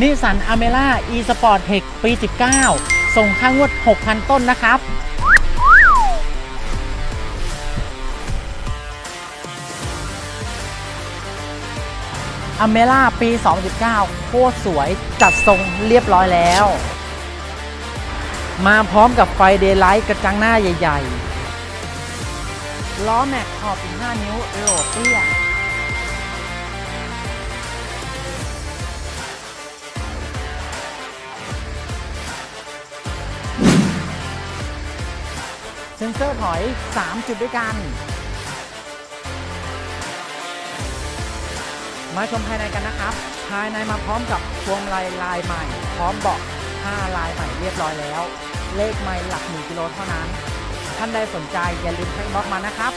นิสสันอเมร่า e sport tech ปี 19 ส่งค่างวด 6,000 ต้นนะครับอเมร่าปี 2019 โคตรสวยจัดทรงเรียบร้อยแล้ว มาพร้อมกับไฟเดย์ไลท์กระจังหน้าใหญ่ ๆ ล้อแม็กขอบ15 นิ้วโหลเตี้ย ซ็นเซอร์ถอย 3 จุดด้วยกัน มาชมภายในกันนะครับ ภายในมาพร้อมกับพวงลายลายใหม่ พร้อมเบาะ5ลายใหม่เรียบร้อยแล้ว เลขไม่หลักหมื่นกิโลเท่านั้น ท่านใดสนใจอย่าลืมทักบล็อกมานะครับ